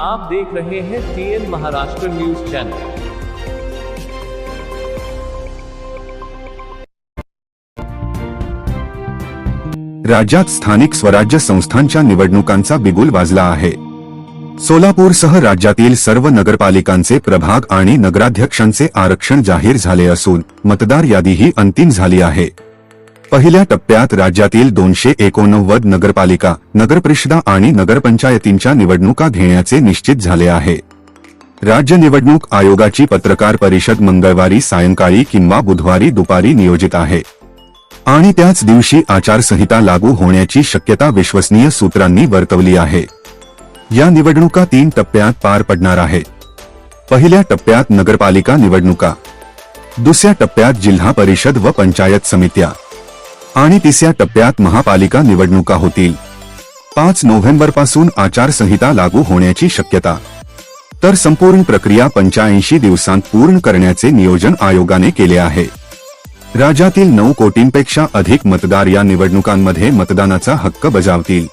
आप देख रहे हैं टीएन महाराष्ट्र न्यूज चैनल राज्यात स्थानिक स्वराज्य संस्थांच्या निवडणुकांचा बिगुल वाजला आहे. सोलापूरसह राज्यातील सर्व नगरपालिकांचे प्रभाग आणि नगराध्यक्षांचे आरक्षण जाहीर झाले असून मतदार यादीही अंतिम झाली आहे. पहिल्या टप्प्यात राज्यातील दोनशे एकोणनव्वद नगरपालिका नगरपरिषदा आणि नगरपंचायतींच्या निवडणुका घेण्याचे निश्चित झाले आहे. राज्य निवडणूक आयोगाची पत्रकार परिषद मंगळवारी सायंकाळी किंवा बुधवारी दुपारी नियोजित आहे. आणि त्याच दिवशी आचारसंहिता लागू होण्याची शक्यता विश्वसनीय सूत्रांनी वर्तवली आहे. या निवडणुका तीन टप्प्यात पार पडणार आहे. पहिल्या टप्प्यात नगरपालिका निवडणुका दुसऱ्या टप्प्यात जिल्हा परिषद व पंचायत समित्या. आणि तिसऱ्या टप्प्यात महापालिका निवडणुका होतील. पाच नोव्हेंबरपासून आचारसंहिता लागू होण्याची शक्यता. तर संपूर्ण प्रक्रिया पंच्याऐंशी दिवसांत पूर्ण करण्याचे नियोजन आयोगाने केले आहे. राज्यातील नऊ कोटींपेक्षा अधिक मतदार या निवडणुकांमध्ये मतदानाचा हक्क बजावतील.